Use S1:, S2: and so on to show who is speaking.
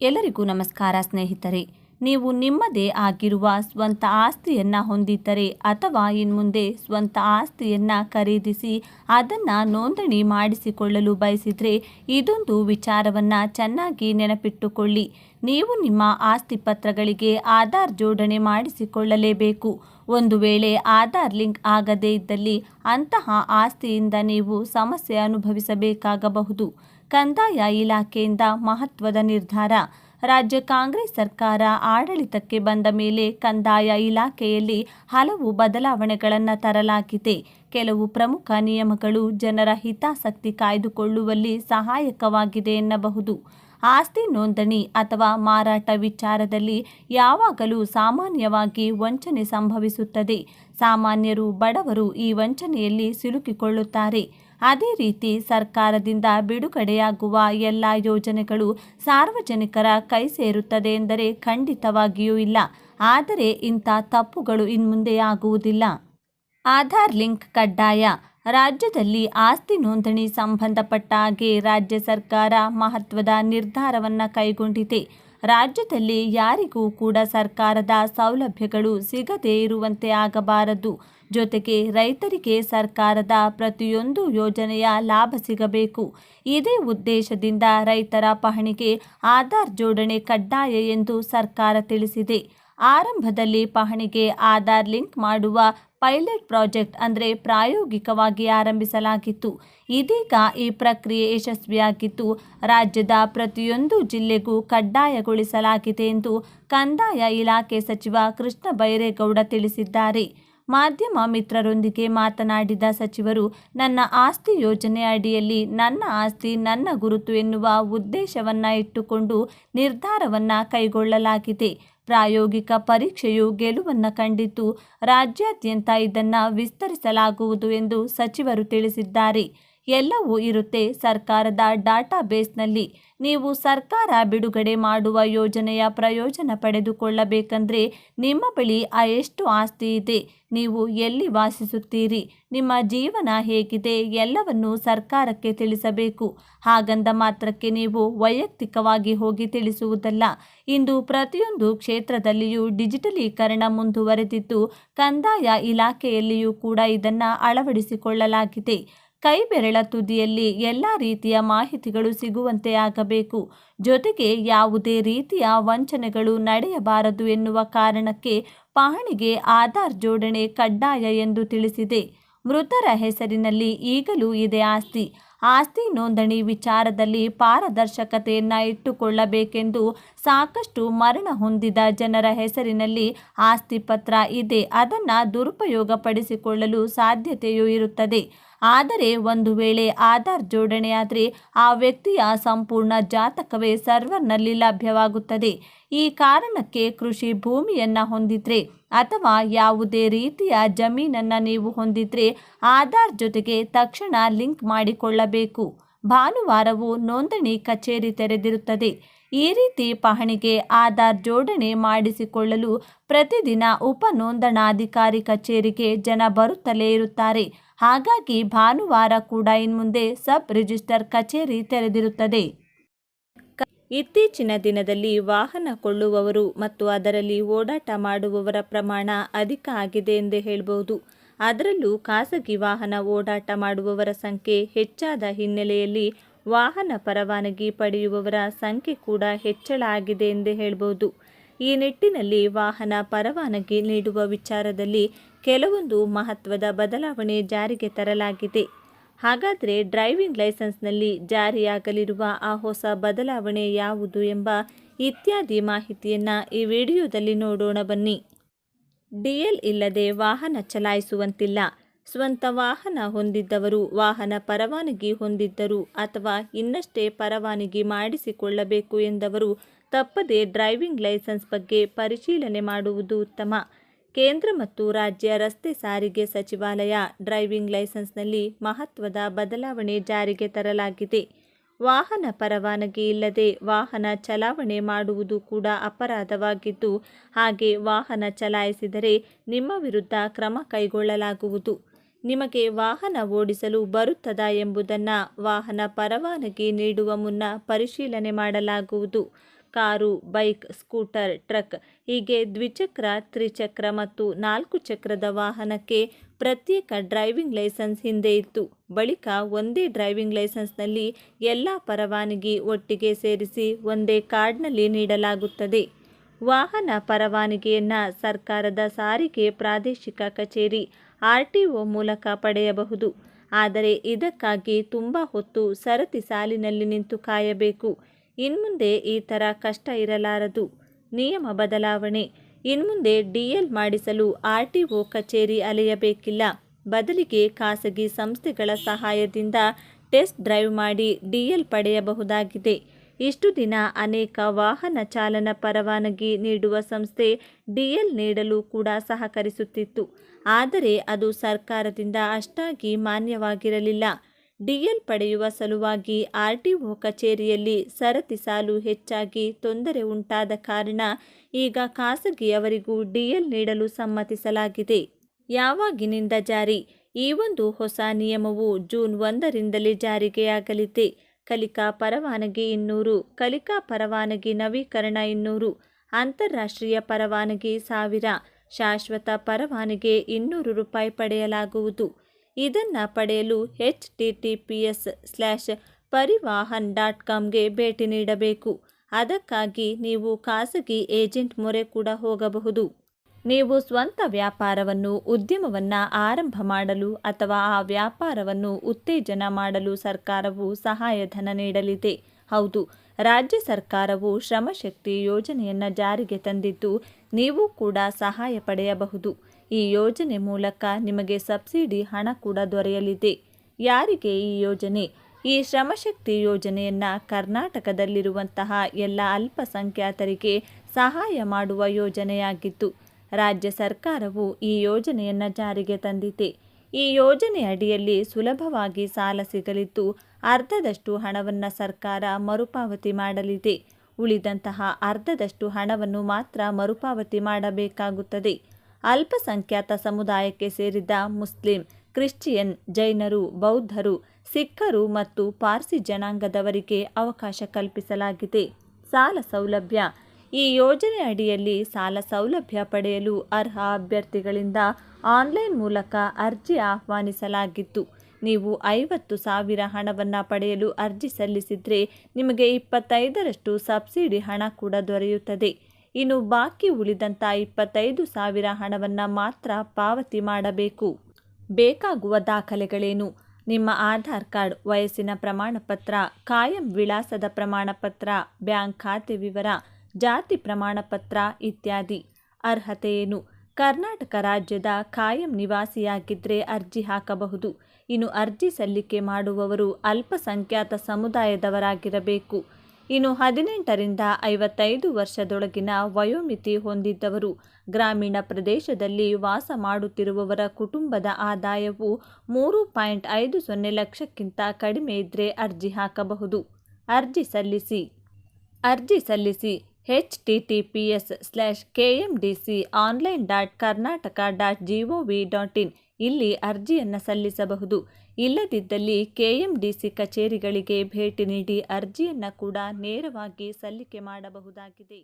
S1: ಎಲ್ಲರಿಗೂ ನಮಸ್ಕಾರ ಸ್ನೇಹಿತರೆ. ನೀವು ನಿಮ್ಮದೇ ಆಗಿರುವ ಸ್ವಂತ ಆಸ್ತಿಯನ್ನು ಹೊಂದಿದ್ದರೆ ಅಥವಾ ಇನ್ಮುಂದೆ ಸ್ವಂತ ಆಸ್ತಿಯನ್ನು ಖರೀದಿಸಿ ಅದನ್ನು ನೋಂದಣಿ ಮಾಡಿಸಿಕೊಳ್ಳಲು ಬಯಸಿದರೆ ಇದೊಂದು ವಿಚಾರವನ್ನು ಚೆನ್ನಾಗಿ ನೆನಪಿಟ್ಟುಕೊಳ್ಳಿ. ನೀವು ನಿಮ್ಮ ಆಸ್ತಿ ಪತ್ರಗಳಿಗೆ ಆಧಾರ್ ಜೋಡಣೆ ಮಾಡಿಸಿಕೊಳ್ಳಲೇಬೇಕು. ಒಂದು ವೇಳೆ ಆಧಾರ್ ಲಿಂಕ್ ಆಗದೇ ಇದ್ದಲ್ಲಿ ಅಂತಹ ಆಸ್ತಿಯಿಂದ ನೀವು ಸಮಸ್ಯೆ ಅನುಭವಿಸಬೇಕಾಗಬಹುದು. ಕಂದಾಯ ಇಲಾಖೆಯಿಂದ ಮಹತ್ವದ ನಿರ್ಧಾರ. ರಾಜ್ಯ ಕಾಂಗ್ರೆಸ್ ಸರ್ಕಾರ ಆಡಳಿತಕ್ಕೆ ಬಂದ ಮೇಲೆ ಕಂದಾಯ ಇಲಾಖೆಯಲ್ಲಿ ಹಲವು ಬದಲಾವಣೆಗಳನ್ನು ತರಲಾಗಿದೆ. ಕೆಲವು ಪ್ರಮುಖ ನಿಯಮಗಳು ಜನರ ಹಿತಾಸಕ್ತಿ ಕಾಯ್ದುಕೊಳ್ಳುವಲ್ಲಿ ಸಹಾಯಕವಾಗಿದೆ ಎನ್ನಬಹುದು. ಆಸ್ತಿ ನೋಂದಣಿ ಅಥವಾ ಮಾರಾಟ ವಿಚಾರದಲ್ಲಿ ಯಾವಾಗಲೂ ಸಾಮಾನ್ಯವಾಗಿ ವಂಚನೆ ಸಂಭವಿಸುತ್ತದೆ. ಸಾಮಾನ್ಯರು ಬಡವರು ಈ ವಂಚನೆಯಲ್ಲಿ ಸಿಲುಕಿಕೊಳ್ಳುತ್ತಾರೆ. ಅದೇ ರೀತಿ ಸರ್ಕಾರದಿಂದ ಬಿಡುಗಡೆಯಾಗುವ ಎಲ್ಲ ಯೋಜನೆಗಳು ಸಾರ್ವಜನಿಕರ ಕೈ ಸೇರುತ್ತದೆ ಎಂದರೆ ಖಂಡಿತವಾಗಿಯೂ ಇಲ್ಲ. ಆದರೆ ಇಂಥ ತಪ್ಪುಗಳು ಇನ್ಮುಂದೆ ಆಗುವುದಿಲ್ಲ. ಆಧಾರ್ ಲಿಂಕ್ ಕಡ್ಡಾಯ. ರಾಜ್ಯದಲ್ಲಿ ಆಸ್ತಿ ನೋಂದಣಿ ಸಂಬಂಧಪಟ್ಟ ಹಾಗೆ ರಾಜ್ಯ ಸರ್ಕಾರ ಮಹತ್ವದ ನಿರ್ಧಾರವನ್ನು ಕೈಗೊಂಡಿದೆ. ರಾಜ್ಯದಲ್ಲಿ ಯಾರಿಗೂ ಕೂಡ ಸರ್ಕಾರದ ಸೌಲಭ್ಯಗಳು ಸಿಗದೇ ಇರುವಂತೆ ಆಗಬಾರದು. ಜೊತೆಗೆ ರೈತರಿಗೆ ಸರ್ಕಾರದ ಪ್ರತಿಯೊಂದು ಯೋಜನೆಯ ಲಾಭ ಸಿಗಬೇಕು. ಇದೇ ಉದ್ದೇಶದಿಂದ ರೈತರ ಪಹಣಿಗೆ ಆಧಾರ್ ಜೋಡಣೆ ಕಡ್ಡಾಯ ಎಂದು ಸರ್ಕಾರ ತಿಳಿಸಿದೆ. ಆರಂಭದಲ್ಲಿ ಪಹಣಿಗೆ ಆಧಾರ್ ಲಿಂಕ್ ಮಾಡುವ ಪೈಲಟ್ ಪ್ರಾಜೆಕ್ಟ್ ಅಂದರೆ ಪ್ರಾಯೋಗಿಕವಾಗಿ ಆರಂಭಿಸಲಾಗಿತ್ತು. ಇದೀಗ ಈ ಪ್ರಕ್ರಿಯೆ ಯಶಸ್ವಿಯಾಗಿದ್ದು, ರಾಜ್ಯದ ಪ್ರತಿಯೊಂದು ಜಿಲ್ಲೆಗೂ ಕಡ್ಡಾಯಗೊಳಿಸಲಾಗಿದೆ ಎಂದು ಕಂದಾಯ ಇಲಾಖೆ ಸಚಿವ ಕೃಷ್ಣ ಬೈರೇಗೌಡ ತಿಳಿಸಿದ್ದಾರೆ. ಮಾಧ್ಯಮ ಮಿತ್ರರೊಂದಿಗೆ ಮಾತನಾಡಿದ ಸಚಿವರು, ನನ್ನ ಆಸ್ತಿ ಯೋಜನೆ ಅಡಿಯಲ್ಲಿ ನನ್ನ ಆಸ್ತಿ, ನನ್ನ ಗುರುತು ಎನ್ನುವ ಉದ್ದೇಶವನ್ನ ಇಟ್ಟುಕೊಂಡು ನಿರ್ಧಾರವನ್ನ ಕೈಗೊಳ್ಳಲಾಗಿದೆ. ಪ್ರಾಯೋಗಿಕ ಪರೀಕ್ಷೆಯು ಗೆಲುವನ್ನು ಕಂಡಿದ್ದು ರಾಜ್ಯಾದ್ಯಂತ ಇದನ್ನು ವಿಸ್ತರಿಸಲಾಗುವುದು ಎಂದು ಸಚಿವರು ತಿಳಿಸಿದ್ದಾರೆ. ಎಲ್ಲವೂ ಇರುತ್ತೆ ಸರ್ಕಾರದ ಡಾಟಾಬೇಸ್ನಲ್ಲಿ. ನೀವು ಸರ್ಕಾರ ಬಿಡುಗಡೆ ಮಾಡುವ ಯೋಜನೆಯ ಪ್ರಯೋಜನ ಪಡೆದುಕೊಳ್ಳಬೇಕಂದ್ರೆ ನಿಮ್ಮ ಬಳಿ ಆ ಎಷ್ಟು ಆಸ್ತಿ ಇದೆ. ನೀವು ಎಲ್ಲಿ ವಾಸಿಸುತ್ತೀರಿ? ನಿಮ್ಮ ಜೀವನ ಹೇಗಿದೆ? ಎಲ್ಲವನ್ನು ಸರ್ಕಾರಕ್ಕೆ ತಿಳಿಸಬೇಕು. ಹಾಗಂದ ಮಾತ್ರಕ್ಕೆ ನೀವು ವೈಯಕ್ತಿಕವಾಗಿ ಹೋಗಿ ತಿಳಿಸುವುದಲ್ಲ. ಇಂದು ಪ್ರತಿಯೊಂದು ಕ್ಷೇತ್ರದಲ್ಲಿಯೂ ಡಿಜಿಟಲೀಕರಣ ಮುಂದುವರೆದಿದ್ದು, ಕಂದಾಯ ಇಲಾಖೆಯಲ್ಲಿಯೂ ಕೂಡ ಇದನ್ನು ಅಳವಡಿಸಿಕೊಳ್ಳಲಾಗಿದೆ. ಕೈ ಬೆರಳ ತುದಿಯಲ್ಲಿ ಎಲ್ಲ ರೀತಿಯ ಮಾಹಿತಿಗಳು ಸಿಗುವಂತೆ ಆಗಬೇಕು. ಜೊತೆಗೆ ಯಾವುದೇ ರೀತಿಯ ವಂಚನೆಗಳು ನಡೆಯಬಾರದು ಎನ್ನುವ ಕಾರಣಕ್ಕೆ ಪಹಣಿಗೆ ಆಧಾರ್ ಜೋಡಣೆ ಕಡ್ಡಾಯ ಎಂದು ತಿಳಿಸಿದೆ. ಮೃತರ ಹೆಸರಿನಲ್ಲಿ ಈಗಲೂ ಇದೆ ಆಸ್ತಿ. ಆಸ್ತಿ ನೋಂದಣಿ ವಿಚಾರದಲ್ಲಿ ಪಾರದರ್ಶಕತೆಯನ್ನು ಇಟ್ಟುಕೊಳ್ಳಬೇಕೆಂದು ಸಾಕಷ್ಟು ಮರಣ ಹೊಂದಿದ ಜನರ ಹೆಸರಿನಲ್ಲಿ ಆಸ್ತಿ ಪತ್ರ ಇದೆ. ಅದನ್ನು ದುರುಪಯೋಗಪಡಿಸಿಕೊಳ್ಳಲು ಸಾಧ್ಯತೆಯೂ ಇರುತ್ತದೆ. ಆದರೆ ಒಂದು ವೇಳೆ ಆಧಾರ್ ಜೋಡಣೆಯಾದರೆ ಆ ವ್ಯಕ್ತಿಯ ಸಂಪೂರ್ಣ ಜಾತಕವೇ ಸರ್ವರ್ನಲ್ಲಿ ಲಭ್ಯವಾಗುತ್ತದೆ. ಈ ಕಾರಣಕ್ಕೆ ಕೃಷಿ ಭೂಮಿಯನ್ನು ಹೊಂದಿದ್ರೆ ಅಥವಾ ಯಾವುದೇ ರೀತಿಯ ಜಮೀನನ್ನು ನೀವು ಹೊಂದಿದ್ರೆ ಆಧಾರ್ ಜೊತೆಗೆ ತಕ್ಷಣ ಲಿಂಕ್ ಮಾಡಿಕೊಳ್ಳಬೇಕು. ಭಾನುವಾರವೂ ನೋಂದಣಿ ಕಚೇರಿ ತೆರೆದಿರುತ್ತದೆ. ಈ ರೀತಿ ಪಹಣಿಗೆ ಆಧಾರ್ ಜೋಡಣೆ ಮಾಡಿಸಿಕೊಳ್ಳಲು ಪ್ರತಿದಿನ ಉಪ ನೋಂದಣಾಧಿಕಾರಿ ಕಚೇರಿಗೆ ಜನ ಬರುತ್ತಲೇ ಇರುತ್ತಾರೆ. ಹಾಗಾಗಿ ಭಾನುವಾರ ಕೂಡ ಇನ್ಮುಂದೆ ಸಬ್ ರಿಜಿಸ್ಟರ್ ಕಚೇರಿ ತೆರೆದಿರುತ್ತದೆ. ಇತ್ತೀಚಿನ ದಿನದಲ್ಲಿ ವಾಹನ ಕೊಳ್ಳುವವರು ಮತ್ತು ಅದರಲ್ಲಿ ಓಡಾಟ ಮಾಡುವವರ ಪ್ರಮಾಣ ಅಧಿಕ ಆಗಿದೆ ಎಂದೇ ಹೇಳಬಹುದು. ಅದರಲ್ಲೂ ಖಾಸಗಿ ವಾಹನ ಓಡಾಟ ಮಾಡುವವರ ಸಂಖ್ಯೆ ಹೆಚ್ಚಾದ ಹಿನ್ನೆಲೆಯಲ್ಲಿ ವಾಹನ ಪರವಾನಗಿ ಪಡೆಯುವವರ ಸಂಖ್ಯೆ ಕೂಡ ಹೆಚ್ಚಳ ಆಗಿದೆ ಎಂದೇ ಹೇಳ್ಬೋದು ಈ ನಿಟ್ಟಿನಲ್ಲಿ ವಾಹನ ಪರವಾನಗಿ ನೀಡುವ ವಿಚಾರದಲ್ಲಿ ಕೆಲವೊಂದು ಮಹತ್ವದ ಬದಲಾವಣೆ ಜಾರಿಗೆ ತರಲಾಗಿದೆ. ಹಾಗಾದರೆ ಡ್ರೈವಿಂಗ್ ಲೈಸೆನ್ಸ್ನಲ್ಲಿ ಜಾರಿಯಾಗಲಿರುವ ಆ ಹೊಸ ಬದಲಾವಣೆ ಯಾವುದು ಎಂಬ ಇತ್ಯಾದಿ ಮಾಹಿತಿಯನ್ನು ಈ ವಿಡಿಯೋದಲ್ಲಿ ನೋಡೋಣ ಬನ್ನಿ. ಡಿಎಲ್ ಇಲ್ಲದೆ ವಾಹನ ಚಲಾಯಿಸುವಂತಿಲ್ಲ. ಸ್ವಂತ ವಾಹನ ಹೊಂದಿದ್ದವರು ವಾಹನ ಪರವಾನಗಿ ಹೊಂದಿದ್ದರು ಅಥವಾ ಇನ್ನಷ್ಟೇ ಪರವಾನಗಿ ಮಾಡಿಸಿಕೊಳ್ಳಬೇಕು ಎಂದವರು ತಪ್ಪದೆ ಡ್ರೈವಿಂಗ್ ಲೈಸೆನ್ಸ್ ಬಗ್ಗೆ ಪರಿಶೀಲನೆ ಮಾಡುವುದು ಉತ್ತಮ. ಕೇಂದ್ರ ಮತ್ತು ರಾಜ್ಯ ರಸ್ತೆ ಸಾರಿಗೆ ಸಚಿವಾಲಯ ಡ್ರೈವಿಂಗ್ ಲೈಸೆನ್ಸ್ನಲ್ಲಿ ಮಹತ್ವದ ಬದಲಾವಣೆ ಜಾರಿಗೆ ತರಲಾಗಿದೆ. ವಾಹನ ಪರವಾನಗಿ ಇಲ್ಲದೆ ವಾಹನ ಚಲಾವಣೆ ಮಾಡುವುದು ಕೂಡ ಅಪರಾಧವಾಗಿದ್ದು, ಹಾಗೆ ವಾಹನ ಚಲಾಯಿಸಿದರೆ ನಿಮ್ಮ ವಿರುದ್ಧ ಕ್ರಮ ಕೈಗೊಳ್ಳಲಾಗುವುದು. ನಿಮಗೆ ವಾಹನ ಓಡಿಸಲು ಬರುತ್ತದಾ ಎಂಬುದನ್ನು ವಾಹನ ಪರವಾನಗಿ ನೀಡುವ ಮುನ್ನ ಪರಿಶೀಲನೆ ಮಾಡಲಾಗುವುದು. ಕಾರು, ಬೈಕ್, ಸ್ಕೂಟರ್, ಟ್ರಕ್ ಹೀಗೆ ದ್ವಿಚಕ್ರ, ತ್ರಿಚಕ್ರ ಮತ್ತು ನಾಲ್ಕು ಚಕ್ರದ ವಾಹನಕ್ಕೆ ಪ್ರತ್ಯೇಕ ಡ್ರೈವಿಂಗ್ ಲೈಸೆನ್ಸ್ ಹಿಂದೆ ಇತ್ತು. ಬಳಿಕ ಒಂದೇ ಡ್ರೈವಿಂಗ್ ಲೈಸೆನ್ಸ್ನಲ್ಲಿ ಎಲ್ಲ ಪರವಾನಗಿ ಒಟ್ಟಿಗೆ ಸೇರಿಸಿ ಒಂದೇ ಕಾರ್ಡ್ನಲ್ಲಿ ನೀಡಲಾಗುತ್ತದೆ. ವಾಹನ ಪರವಾನಗಿಯನ್ನು ಸರ್ಕಾರದ ಸಾರಿಗೆ ಪ್ರಾದೇಶಿಕ ಕಚೇರಿ ಆರ್ಟಿಒ ಮೂಲಕ ಪಡೆಯಬಹುದು. ಆದರೆ ಇದಕ್ಕಾಗಿ ತುಂಬ ಹೊತ್ತು ಸರತಿ ಸಾಲಿನಲ್ಲಿ ನಿಂತು ಕಾಯಬೇಕು. ಇನ್ಮುಂದೆ ಈ ಥರ ಕಷ್ಟ ಇರಲಾರದು. ನಿಯಮ ಬದಲಾವಣೆ. ಇನ್ಮುಂದೆ ಡಿಎಲ್ ಮಾಡಿಸಲು ಆರ್ಟಿಒ ಕಚೇರಿ ಅಲೆಯಬೇಕಿಲ್ಲ. ಬದಲಿಗೆ ಖಾಸಗಿ ಸಂಸ್ಥೆಗಳ ಸಹಾಯದಿಂದ ಟೆಸ್ಟ್ ಡ್ರೈವ್ ಮಾಡಿ ಡಿಎಲ್ ಪಡೆಯಬಹುದಾಗಿದೆ. ಇಷ್ಟು ದಿನ ಅನೇಕ ವಾಹನ ಚಾಲನ ಪರವಾನಗಿ ನೀಡುವ ಸಂಸ್ಥೆ ಡಿಎಲ್ ನೀಡಲು ಕೂಡ ಸಹಕರಿಸುತ್ತಿತ್ತು. ಆದರೆ ಅದು ಸರ್ಕಾರದಿಂದ ಅಷ್ಟಾಗಿ ಮಾನ್ಯವಾಗಿರಲಿಲ್ಲ. ಡಿಎಲ್ ಪಡೆಯುವ ಸಲುವಾಗಿ ಆರ್ಟಿಒ ಕಚೇರಿಯಲ್ಲಿ ಸರತಿ ಸಾಲು ಹೆಚ್ಚಾಗಿ ತೊಂದರೆ ಉಂಟಾದ ಕಾರಣ ಈಗ ಖಾಸಗಿಯವರಿಗೂ ಡಿಎಲ್ ನೀಡಲು ಸಮ್ಮತಿಸಲಾಗಿದೆ. ಯಾವಾಗಿನಿಂದ ಜಾರಿ? ಈ ಒಂದು ಹೊಸ ನಿಯಮವು ಜೂನ್ ಒಂದರಿಂದಲೇ ಜಾರಿಗೆಯಾಗಲಿದೆ. ಕಲಿಕಾ ಪರವಾನಗಿ ಇನ್ನೂರು, ಕಲಿಕಾ ಪರವಾನಗಿ ನವೀಕರಣ ಇನ್ನೂರು, ಅಂತಾರಾಷ್ಟ್ರೀಯ ಪರವಾನಗಿ ಸಾವಿರ, ಶಾಶ್ವತ ಪರವಾನಗಿ ಇನ್ನೂರು ರೂಪಾಯಿ ಪಡೆಯಲಾಗುವುದು. ಇದನ್ನು ಪಡೆಯಲು H T T P S slash Parivahan dot ಕಾಮ್ಗೆ ಭೇಟಿ ನೀಡಬೇಕು. ಅದಕ್ಕಾಗಿ ನೀವು ಖಾಸಗಿ ಏಜೆಂಟ್ ಮೊರೆ ಕೂಡ ಹೋಗಬಹುದು. ನೀವು ಸ್ವಂತ ವ್ಯಾಪಾರವನ್ನು, ಉದ್ಯಮವನ್ನು ಆರಂಭ ಮಾಡಲು ಅಥವಾ ಆ ವ್ಯಾಪಾರವನ್ನು ಉತ್ತೇಜನ ಮಾಡಲು ಸರ್ಕಾರವು ಸಹಾಯಧನ ನೀಡಲಿದೆ. ಹೌದು, ರಾಜ್ಯ ಸರ್ಕಾರವು ಶ್ರಮಶಕ್ತಿ ಯೋಜನೆಯನ್ನು ಜಾರಿಗೆ ತಂದಿದ್ದು ನೀವು ಕೂಡ ಸಹಾಯ ಪಡೆಯಬಹುದು. ಈ ಯೋಜನೆ ಮೂಲಕ ನಿಮಗೆ ಸಬ್ಸಿಡಿ ಹಣ ಕೂಡ ದೊರೆಯಲಿದೆ. ಯಾರಿಗೆ ಈ ಯೋಜನೆ? ಈ ಶ್ರಮಶಕ್ತಿ ಯೋಜನೆಯನ್ನು ಕರ್ನಾಟಕದಲ್ಲಿರುವಂತಹ ಎಲ್ಲ ಅಲ್ಪಸಂಖ್ಯಾತರಿಗೆ ಸಹಾಯ ಮಾಡುವ ಯೋಜನೆಯಾಗಿತ್ತು ರಾಜ್ಯ ಸರ್ಕಾರವು ಈ ಯೋಜನೆಯನ್ನು ಜಾರಿಗೆ ತಂದಿದೆ. ಈ ಯೋಜನೆ ಅಡಿಯಲ್ಲಿ ಸುಲಭವಾಗಿ ಸಾಲ ಸಿಗಲಿದ್ದು ಅರ್ಧದಷ್ಟು ಹಣವನ್ನು ಸರ್ಕಾರ ಮರುಪಾವತಿ ಮಾಡಲಿದೆ. ಉಳಿದಂತಹ ಅರ್ಧದಷ್ಟು ಹಣವನ್ನು ಮಾತ್ರ ಮರುಪಾವತಿ ಮಾಡಬೇಕಾಗುತ್ತದೆ. ಅಲ್ಪಸಂಖ್ಯಾತ ಸಮುದಾಯಕ್ಕೆ ಸೇರಿದ ಮುಸ್ಲಿಂ, ಕ್ರಿಶ್ಚಿಯನ್, ಜೈನರು, ಬೌದ್ಧರು, ಸಿಖ್ಖರು ಮತ್ತು ಪಾರ್ಸಿ ಜನಾಂಗದವರಿಗೆ ಅವಕಾಶ ಕಲ್ಪಿಸಲಾಗಿದೆ. ಸಾಲ ಸೌಲಭ್ಯ ಈ ಯೋಜನೆ ಅಡಿಯಲ್ಲಿ ಸಾಲ ಸೌಲಭ್ಯ ಪಡೆಯಲು ಅರ್ಹ ಅಭ್ಯರ್ಥಿಗಳಿಂದ ಆನ್ಲೈನ್ ಮೂಲಕ ಅರ್ಜಿ ಆಹ್ವಾನಿಸಲಾಗಿತ್ತು. ನೀವು ಐವತ್ತು ಸಾವಿರ ಹಣವನ್ನು ಪಡೆಯಲು ಅರ್ಜಿ ಸಲ್ಲಿಸಿದರೆ ನಿಮಗೆ ಇಪ್ಪತ್ತೈದರಷ್ಟು ಸಬ್ಸಿಡಿ ಹಣ ಕೂಡ ದೊರೆಯುತ್ತದೆ. ಇನ್ನು ಬಾಕಿ ಉಳಿದಂಥ ಇಪ್ಪತ್ತೈದು ಸಾವಿರ ಹಣವನ್ನು ಮಾತ್ರ ಪಾವತಿ ಮಾಡಬೇಕು. ಬೇಕಾಗುವ ದಾಖಲೆಗಳೇನು? ನಿಮ್ಮ ಆಧಾರ್ ಕಾರ್ಡ್, ವಯಸ್ಸಿನ ಪ್ರಮಾಣಪತ್ರ, ಕಾಯಂ ವಿಳಾಸದ ಪ್ರಮಾಣಪತ್ರ, ಬ್ಯಾಂಕ್ ಖಾತೆ ವಿವರ ಜಾತಿ ಪ್ರಮಾಣಪತ್ರ ಇತ್ಯಾದಿ. ಅರ್ಹತೆ ಏನು? ಕರ್ನಾಟಕ ರಾಜ್ಯದ ಕಾಯಂ ನಿವಾಸಿಯಾಗಿದ್ದರೆ ಅರ್ಜಿ ಹಾಕಬಹುದು. ಇನ್ನು ಅರ್ಜಿ ಸಲ್ಲಿಕೆ ಮಾಡುವವರು ಅಲ್ಪಸಂಖ್ಯಾತ ಸಮುದಾಯದವರಾಗಿರಬೇಕು. ಇನ್ನು ಹದಿನೆಂಟರಿಂದ ಐವತ್ತೈದು ವರ್ಷದೊಳಗಿನ ವಯೋಮಿತಿ ಹೊಂದಿದ್ದವರು, ಗ್ರಾಮೀಣ ಪ್ರದೇಶದಲ್ಲಿ ವಾಸ ಮಾಡುತ್ತಿರುವವರ ಕುಟುಂಬದ ಆದಾಯವು ಮೂರು ಪಾಯಿಂಟ್ ಐದು ಸೊನ್ನೆ ಲಕ್ಷಕ್ಕಿಂತ ಕಡಿಮೆ ಇದ್ದರೆ ಅರ್ಜಿ ಹಾಕಬಹುದು. ಅರ್ಜಿ ಸಲ್ಲಿಸಿ. ಅರ್ಜಿ ಸಲ್ಲಿಸಿ. H T T P S slash K M D C online dot Karnataka dot G O V dot in ಇಲ್ಲಿ ಅರ್ಜಿಯನ್ನು ಸಲ್ಲಿಸಬಹುದು. ಇಲ್ಲದಿದ್ದಲ್ಲಿ ಕೆ ಎಂ ಡಿ ಸಿ ಕಚೇರಿಗಳಿಗೆ ಭೇಟಿ ನೀಡಿ ಅರ್ಜಿಯನ್ನು ಕೂಡ ನೇರವಾಗಿ ಸಲ್ಲಿಕೆ ಮಾಡಬಹುದಾಗಿದೆ.